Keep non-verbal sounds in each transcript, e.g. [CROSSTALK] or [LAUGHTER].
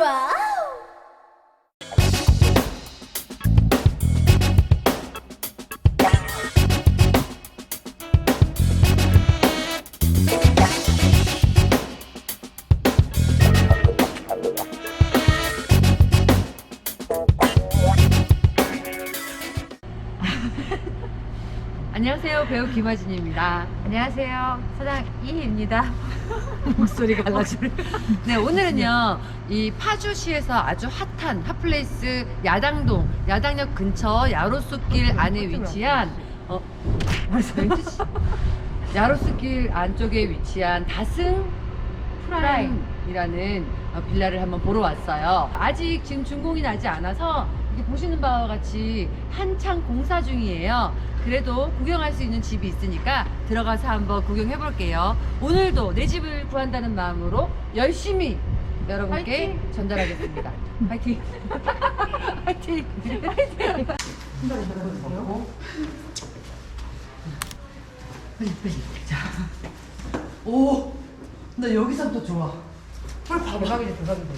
와우! [LAUGHS] 안녕하세요 배우 김하진입니다. 안녕하세요. 사장 이희입니다. [LAUGHS] 목소리가 달라지네. 네 오늘은요 이 파주시에서 아주 핫한 핫플레이스 야당동 야당역 근처 야로수길 안에 위치한 어 야로수길 안쪽에 위치한 다승 프라임이라는 어, 빌라를 한번 보러 왔어요. 아직 지금 준공이 나지 않아서 이렇게 보시는 바와 같이 한창 공사 중이에요. 그래도 구경할 수 있는 집이 있으니까 들어가서 한번 구경해 볼게요. 오늘도 내 집을 구한다는 마음으로 열심히 여러분께 전달하겠습니다. [LAUGHS] 파이팅! 파이팅! 파이팅! 빨리 빨리 자. 오, 나 여기서부터 좋아. 빨리 봐봐. 대박이네, 대박이네.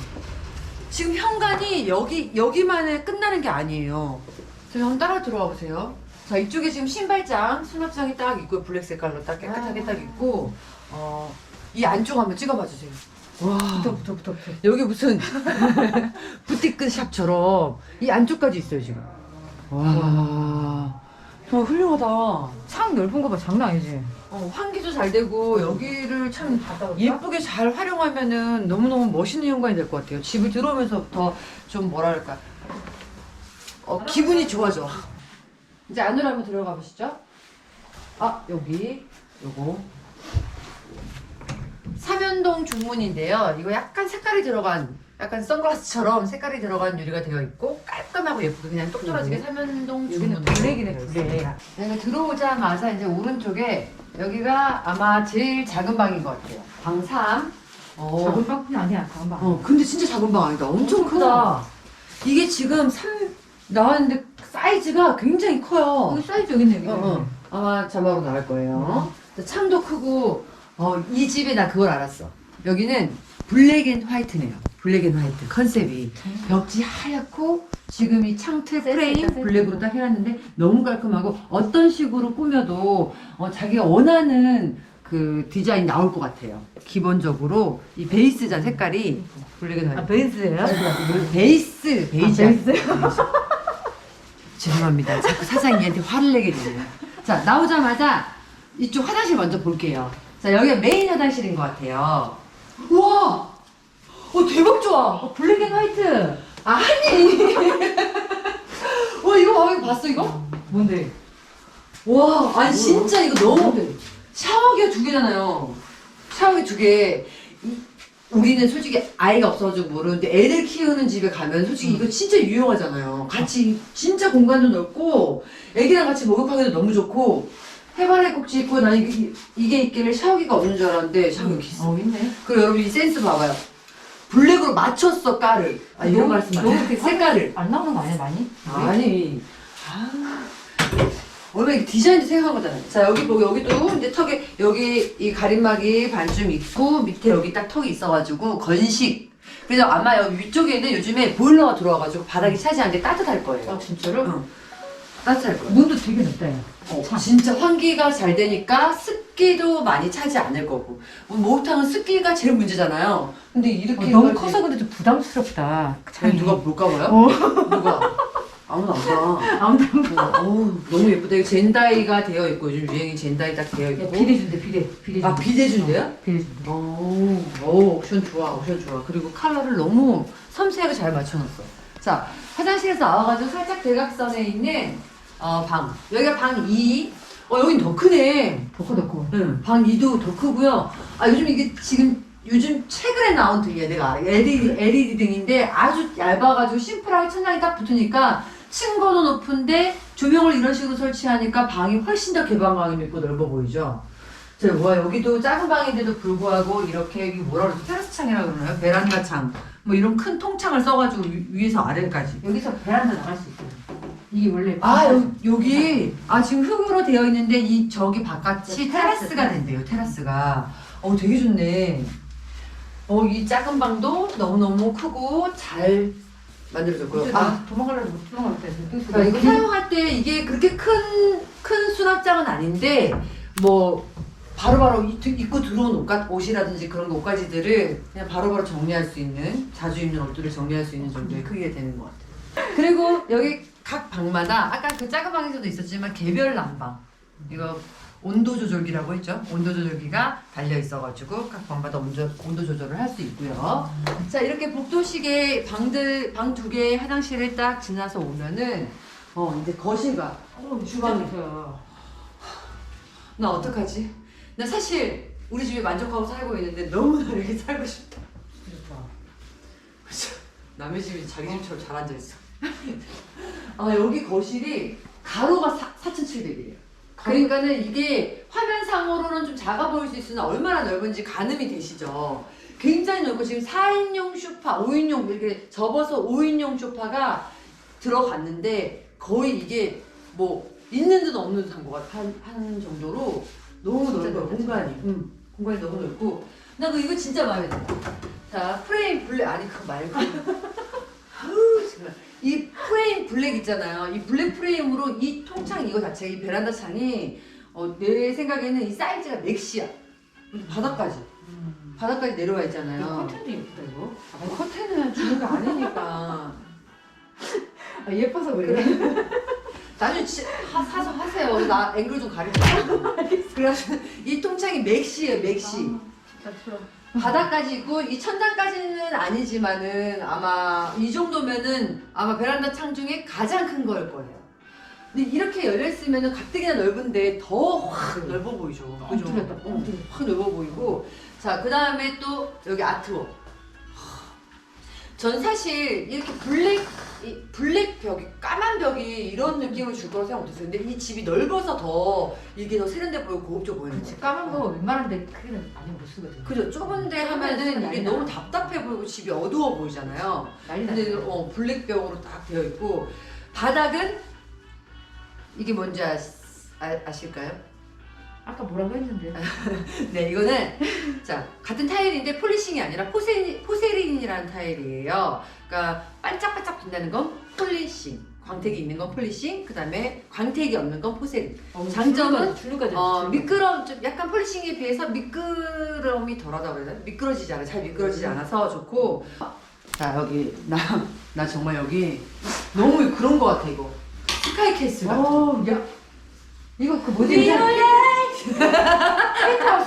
지금 현관이 여기 여기만에 끝나는 게 아니에요. 저희 한번 따라 들어와 보세요. 자 이쪽에 지금 신발장, 수납장이 딱 있고 블랙 색깔로 딱 깨끗하게 딱 있고 어, 이 안쪽 한번 찍어봐 주세요. 와 붙어, 붙어, 붙어, 붙어. 여기 무슨 [LAUGHS] 부티크 샵처럼 이 안쪽까지 있어요 지금. 와 정말 훌륭하다. 창 넓은 거 봐, 장난 아니지? 어, 환기도 잘 되고 여기를 참 올까? 예쁘게 잘 활용하면은 너무너무 멋있는 현관이 될 것 같아요. 집을 들어오면서부터 좀 뭐랄까 어, 기분이 좋아져. 이제 안으로 한번 들어가 보시죠. 아 여기 요거 삼연동 중문인데요. 이거 약간 색깔이 들어간 약간 선글라스처럼 색깔이 들어간 유리가 되어 있고 깔끔하고 예쁘게 그냥 똑 떨어지게 삼연동 여기는 중문 블랙이네, 블랙. 내가 들어오자마자 이제 오른쪽에 여기가 아마 제일 작은 방인 것 같아요. 방 3. 어. 작은 방뿐이 아니야, 작은 방. 어, 근데 진짜 작은 방 아니다. 엄청 크다. 이게 지금 3 나왔는데 사이즈가 굉장히 커요. 여기 사이즈 여기 있네, 여기. 어, 어. 아마 자막으로 나갈 거예요. 창도 크고, 어, 이 집에 나 그걸 알았어. 여기는 블랙 앤 화이트네요. 블랙 앤 화이트 컨셉이. 벽지 하얗고, 지금 이 창틀 프레임. 블랙으로 딱 해놨는데 너무 깔끔하고 어떤 식으로 꾸며도 어, 자기가 원하는 그 디자인 나올 것 같아요. 기본적으로 이 베이스잖아 색깔이 블랙 앤 화이트. 아, 베이스예요? 베이스 베이지 아, 베이스? [LAUGHS] 죄송합니다. 자꾸 사장님한테 화를 내게 되네요. 자 나오자마자 이쪽 화장실 먼저 볼게요. 자 여기가 메인 화장실인 것 같아요. 우와, 어 대박 좋아. 어, 블랙 앤 화이트. 아니. [LAUGHS] 와 이거 봐 이거 봤어 이거? 뭔데? 와 아니 진짜 이거 너무 샤워기가 두 개잖아요. 샤워기 두 개. 이- 우리는 솔직히 아이가 없어가지고 모르는데 애들 키우는 집에 가면 솔직히 이거 진짜 유용하잖아요. 같이 진짜 공간도 넓고 애기랑 같이 목욕하기도 너무 좋고 해바라기 꼭지 있고 난 이게, 이게 있길래 샤워기가 없는 줄 알았는데 샤워기 있어. 어, 있네. 그리고 여러분 이 센스 봐봐요. 블랙으로 맞췄어 깔을. 아 이런 너무- 말씀 안 너무. 이렇게 색깔을. 안 나오는 거 아니야, 많이? 아니. 아. 원래 이게 디자인도 생각한 거잖아요. 자, 여기 보고, 여기도 이제 턱에, 여기 이 가림막이 반쯤 있고, 밑에 여기 딱 턱이 있어가지고, 건식. 그래서 아마 여기 위쪽에는 요즘에 보일러가 들어와가지고 바닥이 차지 않는데 따뜻할 거예요. 아, 진짜로? 응. 따뜻할 거예요. 문도 되게 넓다, 야. 어, 참. 진짜 환기가 잘 되니까 습기도 많이 차지 않을 거고. 뭐 목욕탕은 습기가 제일 문제잖아요. 근데 어, 이렇게. 너무 해가지고- 커서 근데 좀 부담스럽다. 아니, 누가 볼까 봐요? 어. 누가? 아무도 안 봐. 아무도 안 봐. 어우, 너무 예쁘다. 이거 젠다이가 되어 있고, 요즘 유행이 젠다이 딱 되어 야, 있고. 비대 준대, 비대. 비대 준대. 아, 비대준대요? 비대 준대. 오, 오, 옵션 좋아, 옵션 좋아. 그리고 컬러를 너무 섬세하게 잘 맞춰놨어. 자, 화장실에서 나와가지고 살짝 대각선에 있는, 어, 방. 여기가 방 2. 어, 여긴 더 크네. 덕후, 덕후. 응, 방 2도 더 크고요. 아, 요즘 이게 지금, 요즘 최근에 나온 등이야, 내가. LED, LED 등인데 아주 얇아가지고 심플하게 천장이 딱 붙으니까 층고도 높은데 조명을 이런 식으로 설치하니까 방이 훨씬 더 개방감이 있고 넓어 보이죠? 자, 와, 여기도 작은 방인데도 불구하고 이렇게, 이게 뭐라 그러지? 테라스 창이라고 그러나요? 베란다 창. 뭐 이런 큰 통창을 써가지고 위, 위에서 아래까지. 여기서 베란다 나갈 수 있거든. 이게 원래. 아, 여, 여기, 아, 지금 흙으로 되어 있는데, 이, 저기 바깥이 네, 테라스가 테라스. 된대요, 테라스가. 어, 되게 좋네. 어, 이 작은 방도 너무너무 크고 잘 만들어졌고요. 아, 나 도망가려고 못 도망갈 때. 자, 이거 사용할 때 이게 그렇게 큰, 큰 수납장은 아닌데, 뭐, 바로바로 입- 입고 들어온 옷가, 옷이라든지 그런 거 옷가지들을 그냥 바로바로 정리할 수 있는, 자주 입는 옷들을 정리할 수 있는 정도의 크기가 되는 것 같아요. 그리고 여기 각 방마다, 아까 그 작은 방에서도 있었지만 개별 난방. 이거 온도 조절기라고 했죠. 온도 조절기가 달려 있어가지고 각 방마다 온도, 온도 조절을 할 수 있고요. 자 이렇게 복도식의 방들 방 두개 화장실을 딱 지나서 오면은 어 이제 거실과 어, 주방이. 나 어떡하지? 나 사실 우리 집에 만족하고 살고 있는데 너무나 이렇게 살고 싶다. 그러니까. 남의 집이 자기 집처럼 잘 앉아 있어. [LAUGHS] 아 여기 거실이 가로가 4,700이에요. 그러니까는 이게 화면상으로는 좀 작아 보일 수 있으나 얼마나 넓은지 가늠이 되시죠. 굉장히 넓고 지금 4인용 소파, 5인용 이렇게 접어서 5인용 소파가 들어갔는데 거의 이게 뭐 있는 듯 없는 듯한 것 같아 한, 한 정도로 너무 넓어요 공간이. 응, 공간이 너무 넓고 나 그 이거 진짜 마음에 들어. 자 프레임 블랙 아니 그거 말고 [LAUGHS] 아우 정말 이 프레임 블랙 있잖아요. 이 블랙 프레임으로 이 통창 이거 자체 이 베란다 창이 어, 내 생각에는 이 사이즈가 맥시야. 바닥까지 음. 바닥까지 내려와 있잖아요. 커튼도 예쁘다 이거. 아, 커튼은 주는 거 아니니까. [LAUGHS] 아, 예뻐서 그래. 나중에 지- 하, 사서 하세요. 나 앵글 좀 가리고. [LAUGHS] 그래서 이 통창이 맥시예요, 맥시. 진짜 싫어. 바닥까지 있고 이 천장까지는 아니지만은 아마 이 정도면은 아마 베란다 창 중에 가장 큰 걸 거예요. 근데 이렇게 열려 있으면은 가뜩이나 넓은데 더 확 넓어 보이죠. 그죠? 엉뚱했다, 어. 확 넓어 보이고. 자, 그 다음에 또 여기 아트웍. 전 사실 이렇게 블랙 이 줄 거라 생각 못했어요. 근데 이 집이 넓어서 더 이게 더 세련돼 보이고 고급져 보이는 거예요. 까만 거 웬만한 데 크게는 많이 못 쓰거든. 그죠? 좁은데 하면은 이게 너무 나. 답답해 보이고 집이 어두워 보이잖아요. 난리 근데. 어, 블랙벽으로 딱 되어 있고 바닥은 이게 뭔지 아, 아, 아실까요? 아까 뭐라고 했는데. [LAUGHS] 네, 이거는 자 같은 타일인데 폴리싱이 아니라 포세린, 포세린이라는 타일이에요. 그러니까 반짝반짝 빛나는 건 폴리싱, 광택이 있는 건 폴리싱, 그 다음에 광택이 없는 건 포세린. 장점은 줄루까지. 어, 미끄러 좀 약간 폴리싱에 비해서 미끄럼이 덜하다고 되나? 미끄러지지 않아. 잘 미끄러지지 않아서 좋고. 자 여기 나 나 정말 여기 너무 그런 거 같아 이거. 스카이 캐슬 같은. 어, 야. 이거 그 뭐지? 펜트하우스,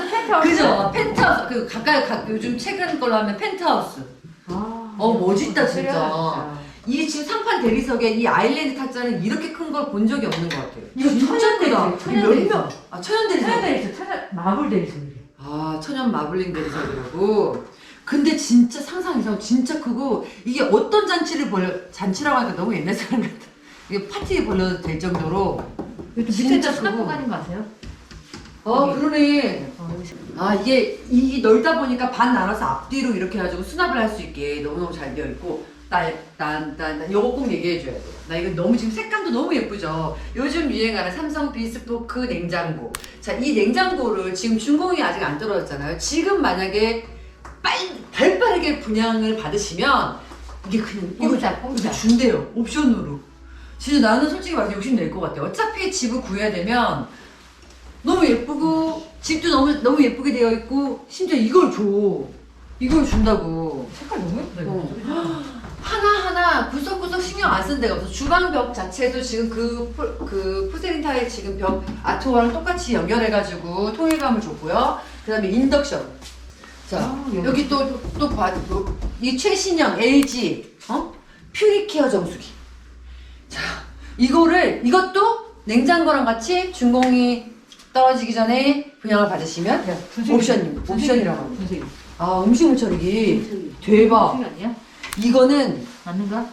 펜트하우스. 그죠? 펜트하우스. 그 가까이 가, 요즘 최근 걸로 하면 펜트하우스. 아, 어, 멋있다, 세련하다, 진짜. 이 지금 상판 대리석에 이 아일랜드 탁자는 이렇게 큰 걸 본 적이 없는 것 같아요. 이거 진짜 천연 크다. 대리석, 이게 천연 몇 대리석. 명? 아 천연 대리석. 천연 대리석, 천연 마블 대리석. 아 천연 마블링 대리석이라고. 근데 진짜 상상 이상 진짜 크고 이게 어떤 잔치를 벌려 잔치라고 하니까 너무 옛날 사람 같아. 이게 파티에 벌려도 될 정도로. 진짜 밑에다 크고. 공간인 거 아세요? 아 그러네. 어, 아 이게 이 넓다 보니까 반 나눠서 앞뒤로 이렇게 해가지고 수납을 할 수 있게 너무너무 잘 되어 있고 나난난 요거 꼭 얘기해 줘야 돼. 나 이거 너무 지금 색감도 너무 예쁘죠. 요즘 유행하는 삼성 비스포크 냉장고. 자 이 냉장고를 지금 준공이 아직 안 떨어졌잖아요. 지금 만약에 빨리 발 빠르게 분양을 받으시면 이게 그냥 이거 공짜. 준대요 옵션으로. 진짜 나는 솔직히 말해서 욕심 낼 것 같아. 어차피 집을 구해야 되면 너무 예쁘고 집도 너무 너무 예쁘게 되어 있고 심지어 이걸 줘. 이걸 준다고. 색깔 너무 예쁘다 이거. 어. 하나하나 구석구석 신경 안 쓴 데가 없어. 주방 벽 자체도 지금 그, 폴- 그 포세린 타일 지금 벽 아트워랑 똑같이 연결해가지고 통일감을 줬고요. 그 다음에 인덕션. 자, 아, 여기 여기 또, 또 봐. 또, 이 최신형 LG, 어? 퓨리케어 정수기. 자, 이거를, 이것도 냉장고랑 같이 준공이 떨어지기 전에 분양을 받으시면. 분쇄기. 옵션이라고 합니다. 아, 음식물 처리기. 대박. 분쇄기 아니야? 이거는 맞는가?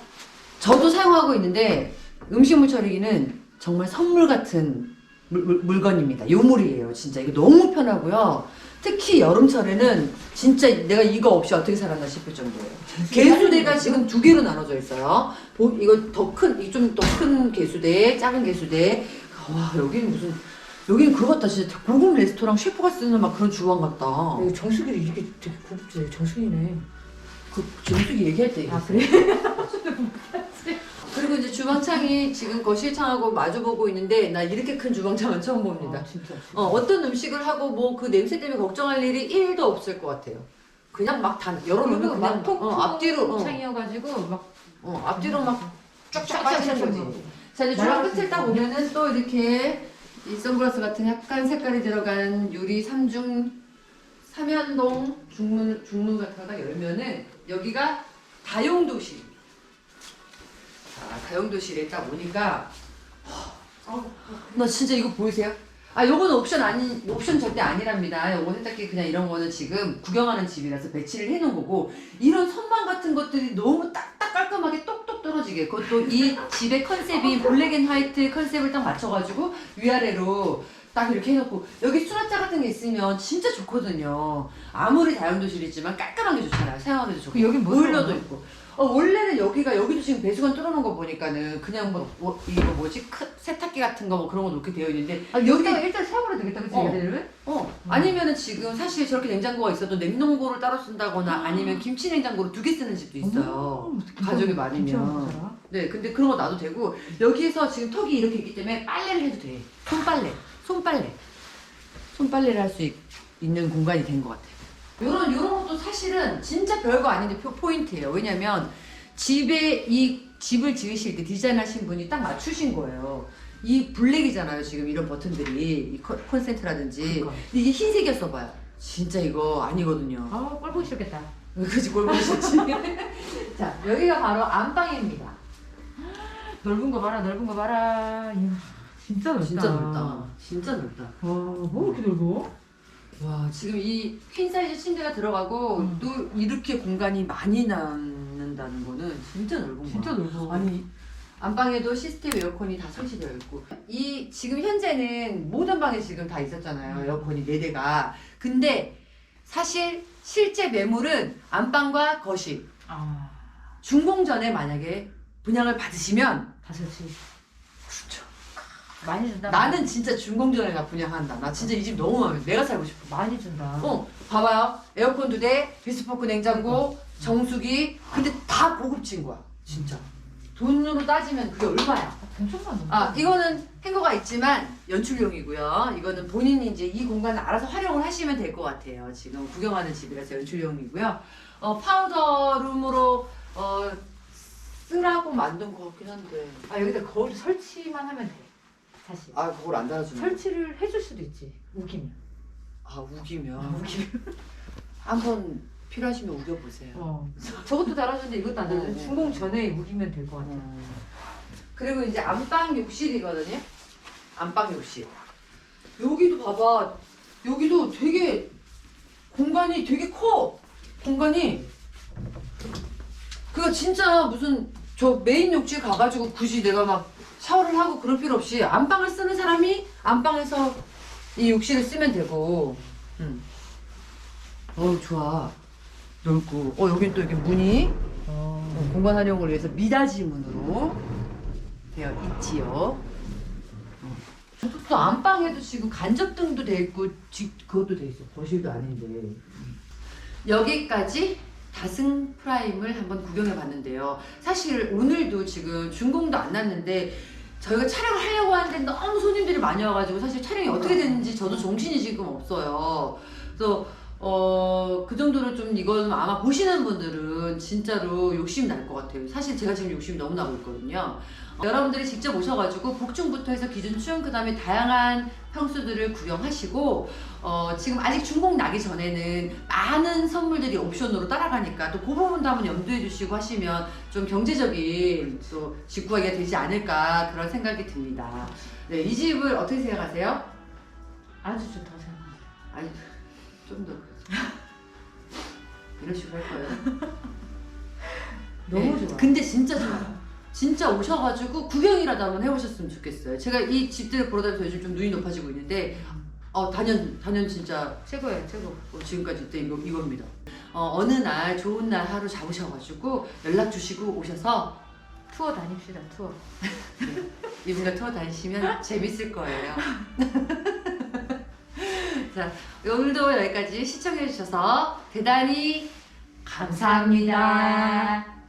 저도 사용하고 있는데 음식물 처리기는 정말 선물 같은 물, 물, 물건입니다. 요물이에요, 진짜. 이거 너무 편하고요. 특히 여름철에는 진짜 내가 이거 없이 어떻게 살았나 싶을 정도예요. [LAUGHS] 개수대가 지금 두 개로 나눠져 있어요. 보- 이거 더 큰, 이좀더 큰 개수대, 작은 개수대. 와, 여기는 무슨 여기는 그거 같다 진짜 고급 레스토랑 셰프가 쓰는 막 그런 주방 같다. 이거 정수기를 이게 되게 고급지 정수기네. 그 정수기 얘기할 때. 아. 그래? [LAUGHS] 그리고 이제 주방창이 지금 거실 창하고 마주보고 있는데 나 이렇게 큰 주방창은 처음 봅니다. 아, 진짜. 진짜. 어, 어떤 음식을 하고 뭐 그 냄새 때문에 걱정할 일이 1도 없을 것 같아요. 그냥 막다 열어놓으면 그냥 막 톡, 어, 앞뒤로 어, 창이어가지고 막 어, 앞뒤로 막 쫙쫙 쫙쫙 빠지는 거지. 자 이제 주방 끝을 딱. 보면은 또 이렇게 이 선글라스 같은 약간 색깔이 들어간 유리 3중 삼연동 중문 중문 같은 거딱 열면은 여기가 다용도실입니다. 자 다용도실에 딱 오니까 어, 나 진짜 이거 보이세요? 아 요거는 옵션 아니 옵션 절대 아니랍니다. 요거 세탁기 그냥 이런 거는 지금 구경하는 집이라서 배치를 해놓은 거고 이런 선반 같은 것들이 너무 딱딱 깔끔하게 똑똑 떨어지게 그것도 이 집의 컨셉이 블랙 앤 화이트 컨셉을 딱 맞춰가지고 위아래로 딱 이렇게 해놓고 여기 수납자 같은 게 있으면 진짜 좋거든요. 아무리 다용도실이지만 깔끔한 게 좋잖아요. 사용하기도 좋고. 그 여긴 뭐 보일러도? 있고. 어, 원래는 여기가 여기도 지금 배수관 뚫어놓은 거 보니까는 그냥 뭐, 뭐 이거 뭐지 크- 세탁기 같은 거 뭐 그런 거 놓게 되어 있는데 아 여기다가 일단 샤워를 되겠다 그치 어. 어 아니면은 지금 사실 저렇게 냉장고가 있어도 냉동고를 따로 쓴다거나 아니면 김치 냉장고를 두 개 쓰는 집도 있어요. 가족이 많으면. 네, 근데 그런 거 놔도 되고 여기에서 지금 턱이 이렇게 있기 때문에 빨래를 해도 돼. 손빨래, 손빨래, 손빨래를 할 수 있는 공간이 된 것 같아요. 요런 요런 것도 사실은 진짜 별거 아닌데 표, 포인트예요. 왜냐면 집에 이 집을 지으실 때 디자인하신 분이 딱 맞추신 거예요. 이 블랙이잖아요. 지금 이런 버튼들이 이 컨- 콘센트라든지. 그러니까. 근데 이게 흰색이었어 봐요. 진짜 이거 아니거든요. 아 꼴보기 싫겠다. 그지 꼴보기 싫지. [LAUGHS] 자 여기가 바로 안방입니다. [GASPS] 넓은 거 봐라 넓은 거 봐라. 이야, 진짜 넓다. 진짜 넓다. 진짜 넓다. 와 뭐 이렇게 넓어? 와 지금 이 퀸 사이즈 침대가 들어가고 음. 또 이렇게 공간이 많이 남는다는 거는 진짜 넓은 거야. 진짜 넓어. 아니 안방에도 시스템 에어컨이 다 설치되어 있고 이 지금 현재는 모든 방에 지금 다 있었잖아요 에어컨이 네 대가. 근데 사실 실제 매물은 안방과 거실 아 준공 전에 만약에 분양을 받으시면 다 설치. 그렇죠. 많이 준다. 나는 진짜 준공 전에 나 분양한다. 나 진짜 이 집 너무 마음에 들어. 내가 살고 싶어. 많이 준다. 어, 봐봐요. 에어컨 두 대, 비스포크 냉장고, 정수기. 근데 다 고급진 거야. 진짜. 돈으로 따지면 그게 얼마야? 넓어. 아, 이거는 행거가 있지만 연출용이고요. 이거는 본인이 이제 이 공간을 알아서 활용을 하시면 될 것 같아요. 지금 구경하는 집이라서 연출용이고요. 어, 파우더룸으로 어, 쓰라고 만든 거 같긴 한데. 아 여기다 거울 설치만 하면 돼. 사실. 아, 그걸 안 달아주네. 설치를 해줄 수도 있지. 우기면. 아, 우기면. 아, 우기면. [LAUGHS] 한번 필요하시면 우겨보세요. 어. 저것도 달아주는데 이것도 안 달아줘. 어, 어. 준공 전에 우기면 될 것 같아. 그리고 이제 안방 욕실이거든요. 안방 욕실. 여기도 봐봐. 여기도 되게 공간이 되게 커. 공간이. 그거 진짜 무슨 저 메인 욕실 가가지고 굳이 내가 막 샤워를 하고 그럴 필요 없이 안방을 쓰는 사람이 안방에서 이 욕실을 쓰면 되고. 음. 어우 좋아. 넓고. 어 여긴 또 이렇게 문이 어. 어, 공간 활용을 위해서 미닫이 문으로 되어 있지요. 어. 또 안방에도 지금 간접등도 돼 있고 지, 그것도 돼 있어. 거실도 아닌데. 여기까지 다승 프라임을 한번 구경해 봤는데요. 사실 오늘도 지금 준공도 안 났는데 저희가 촬영을 하려고 하는데 너무 손님들이 많이 와가지고 사실 촬영이 어떻게 됐는지 저도 정신이 지금 없어요. 그래서 어, 그 정도로 좀 이건 아마 보시는 분들은 진짜로 욕심 날 것 같아요. 사실 제가 지금 욕심이 너무 나고 있거든요. 어, 여러분들이 직접 오셔가지고 복층부터 해서 기준층, 그 다음에 다양한 평수들을 구경하시고, 어, 지금 아직 준공 나기 전에는 많은 선물들이 옵션으로 따라가니까 또 그 부분도 한번 염두해 주시고 하시면 좀 경제적인 또 직구하기가 되지 않을까 그런 생각이 듭니다. 네, 이 집을 어떻게 생각하세요? 아주 좋다고 생각해. 아니, 좀 더. 이런 식으로 할 거예요. [LAUGHS] 너무 네. 좋아. 근데 진짜 좋아요. 진짜 오셔가지고 구경이라도 한번 해보셨으면 좋겠어요. 제가 이 집들을 보러 다니면서 요즘 좀 눈이 높아지고 있는데, 어, 단연, 단연 진짜 최고예요, 최고. 어, 지금까지 때 이거, 이겁니다. 어, 어느 날 좋은 날 하루 잡으셔가지고 연락 주시고 오셔서 투어 다닙시다 투어. [LAUGHS] 이분과 투어 다니시면 재밌을 거예요. [LAUGHS] 자, 오늘도 여기까지 시청해 주셔서 대단히 감사합니다.